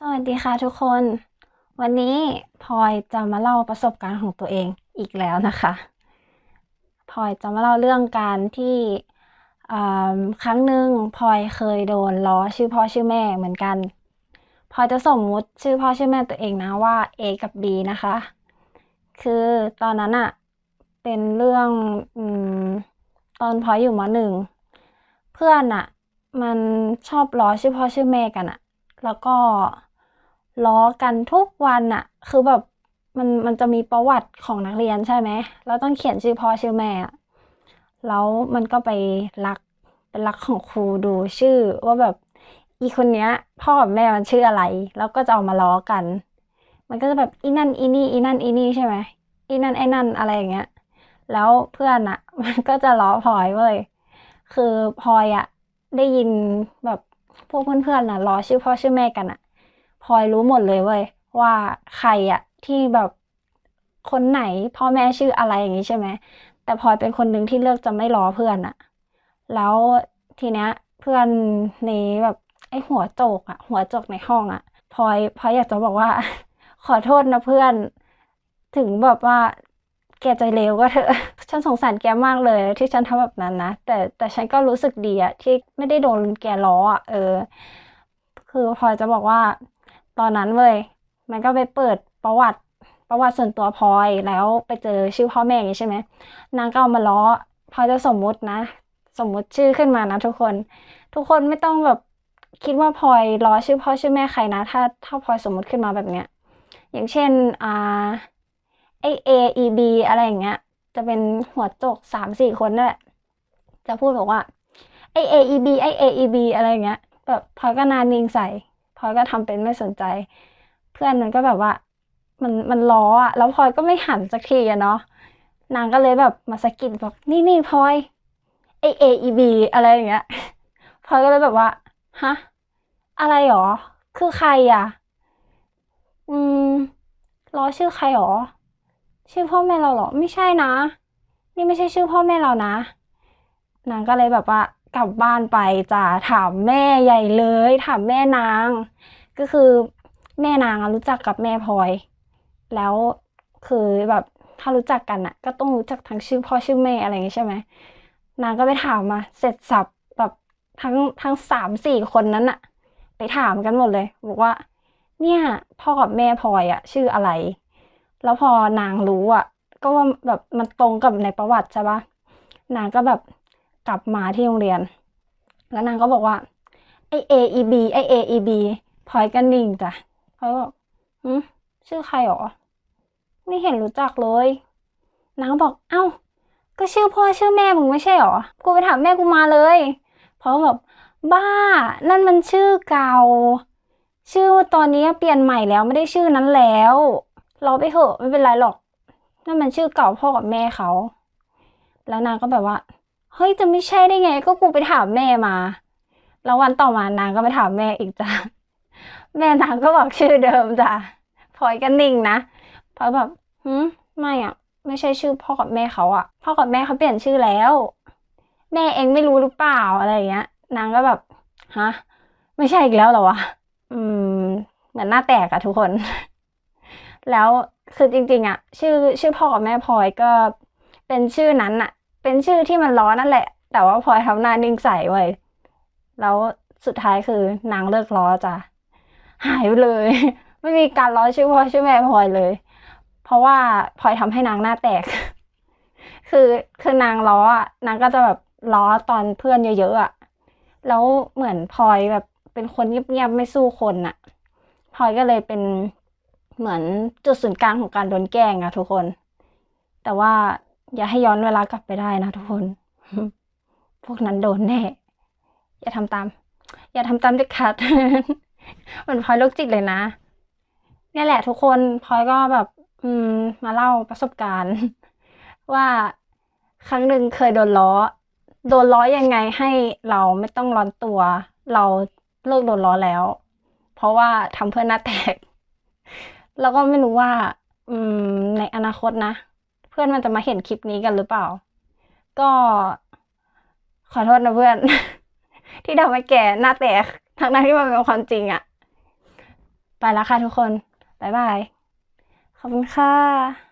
สวัสดีค่ะทุกคน วันนี้พลอยจะมาเล่าประสบการณ์ของตัวเองอีกแล้วนะคะพลอยจะมาเล่าเรื่องการที่ครั้งหนึ่งพลอยเคยโดนล้อชื่อพ่อชื่อแม่เหมือนกันพลอยจะสมมุติชื่อพ่อชื่อแม่ตัวเองนะว่า A กับ B นะคะ คือตอนนั้นอะเป็นเรื่องอตอนพลอยอยู่มหนึ่งเพื่อนอะมันชอบล้อชื่อพ่อชื่อแม่กันอะแล้วก็ ล้อกันทุกวันอะคือแบบมันมันจะมีประวัติของนักเรียนใช่ไหมเราต้องเขียนชื่อพ่อชื่อแม่อะแล้วมันก็ไปรักเป็นรักของครูดูชื่อว่าแบบอีคนเนี้ย พ่อกับแม่มันชื่ออะไร แล้วก็จะเอามาล้อกัน มันก็จะแบบอีนั่นอีนี่อีนั่นอีนี่ใช่ไหมอีนั่นไอ้นั่นอะไรอย่างเงี้ย แล้วเพื่อนอะมันก็จะล้อพลอยเว้ยคือพลอยอะได้ยินแบบพวกเพื่อนๆน่ะล้อชื่อพ่อชื่อแม่กันอะ พลอยรู้หมดเลยเว้ยว่าใครอะที่แบบคนไหนพ่อแม่ชื่ออะไรอย่างงี้ใช่ไหมแต่พลอยเป็นคนหนึ่งที่เลือกจะไม่ล้อเพื่อนอะแล้วทีเนี้ยเพื่อนในแบบไอ้หัวโจกอะหัวโจกในห้องอะพลอยพลอยอยากจะบอกว่า ขอโทษนะเพื่อน ถึงแบบว่าแกใจเลวก็เถอะฉันสงสารแกมากเลย ที่ฉันทำแบบนั้นนะแต่แต่ฉันก็รู้สึกดีอะที่ไม่ได้โดนแกล้ออะเออ คือพลอยจะบอกว่า ตอนนั้นเว้ยมันก็ไปเปิดประวัติประวัติส่วนตัวพลอยแล้วไปเจอชื่อพ่อแม่อย่างนี้ใช่ไหมนางก็เอามาล้อพลอยจะสมมุตินะ สมมุติชื่อขึ้นมานะทุกคน ทุกคนไม่ต้องแบบคิดว่าพลอยล้อชื่อพ่อชื่อแม่ใครนะ ถ้าถ้าพลอยสมมุติขึ้นมาแบบเนี้ยอย่างเช่นอ่าไอ A E B อะไรอย่างเงี้ย จะเป็นหัวโจกสามสี่คนนั่นแหละจะพูดบอกว่าไอ A E B ไอ A E B อะไรอย่างเงี้ยแบบพลอยก็นานนิงใส่ พลอยก็ทำเป็นไม่สนใจ เพื่อนมันก็แบบว่า มันมันล้ออะแล้วพลอยก็ไม่หันสักทีอะเนาะนางก็เลยแบบมาสะกิดบอกนี่นี่พลอยไอ A E B อะไรอย่างเงี้ยพลอยก็เลยแบบว่าฮะอะไรหรอ คือใครอะ อืมล้อชื่อใครหรอ ชื่อพ่อแม่เราเหรอ ไม่ใช่นะ นี่ไม่ใช่ชื่อพ่อแม่เรานะ นางก็เลยแบบว่า กลับบ้านไปจะถามแม่ใหญ่เลย ถามแม่นาง ก็คือแม่นางรู้จักกับแม่พลอย แล้วคือแบบถ้ารู้จักกันอะก็ต้องรู้จักทั้งชื่อพ่อชื่อแม่อะไรอย่างงี้ใช่ไหมนางก็ไปถามมา เสร็จสับแบบทั้งทั้งสามสี่คนนั้นอะไปถามกันหมดเลยบอกว่า เนี่ย พ่อกับแม่พลอยอะชื่ออะไร แล้วพอนางรู้อะก็ว่าแบบมันตรงกับในประวัติใช่ปะนางก็แบบ กลับมาที่โรงเรียน แล้วนางก็บอกว่าไอเอไอบีไอเอไอบีพลอยก็นิ่งจ้ะพลอยก็บอกหืมชื่อใครหรอไม่เห็นรู้จักเลย นางบอกเอ้า ก็ชื่อพ่อชื่อแม่มึงไม่ใช่หรอ กูไปถามแม่กูมาเลย เพราะแบบบ้า นั่นมันชื่อเก่า ชื่อตอนนี้เปลี่ยนใหม่แล้วไม่ได้ชื่อนั้นแล้ว เราไปเถอะไม่เป็นไรหรอก นั่นมันชื่อเก่าพ่อกับแม่เขา แล้วนางก็แบบว่า เฮ้ยจะไม่ใช่ได้ไง ก็กูไปถามแม่มา แล้ววันต่อมานางก็ไปถามแม่อีกจ้ะแม่นางก็บอกชื่อเดิมจ้ะพลอยก็นิ่งนะพลอยแบบหืมไม่อะ ไม่ใช่ชื่อพ่อกับแม่เขาอะ พ่อกับแม่เขาเปลี่ยนชื่อแล้ว แม่เองไม่รู้หรือเปล่าอะไรอย่างเงี้ย นางก็แบบฮะไม่ใช่อีกแล้วเหรอวะอืม เหมือนหน้าแตกอะทุกคน แล้วคือจริง ๆอะชื่อชื่อพ่อกับแม่พลอยก็เป็นชื่อนั้นอะ เป็นชื่อที่มันล้อนั่นแหละ แต่ว่าพลอยทำหน้านิ่งใส่ไว้แล้วสุดท้ายคือนางเลิกล้อจ้ะหายไปเลย ไม่มีการล้อชื่อพ่อชื่อแม่พลอยเลย เพราะว่าพลอยทำให้นางหน้าแตก คือคือนางล้ออะนางก็จะแบบล้อตอนเพื่อนเยอะๆอะแล้วเหมือนพลอยแบบเป็นคนเงียบๆไม่สู้คนอะพลอยก็เลยเป็นเหมือนจุดศูนย์กลางของการโดนแกล้งอะทุกคน แต่ว่า อย่าให้ย้อนเวลากลับไปได้นะทุกคน พวกนั้นโดนแน่ อย่าทำตาม อย่าทำตามเด็ดขาดมือนพลอยโรคจิตเลยนะ เนี่ยแหละทุกคนพลอยก็แบบ อืม มาเล่าประสบการณ์ ว่าครั้งหนึ่งเคยโดนล้อ โดนล้อยังไงให้เราไม่ต้องร้อนตัว เราเลิกโดนล้อแล้ว เพราะว่าทำเพื่อนหน้าแตก แล้วก็ไม่รู้ว่า อืม ในอนาคตนะ พื่อนมันจะมาเห็นคลิปนี้กันหรือเปล่า ก็ขอโทษนะเพื่อน ที่ทำให้แกหน้าแตกทั้งนั้นที่มันเป็นความจริงอะไปแล้วค่ะทุกคน บ๊ายบาย ขอบคุณค่ะ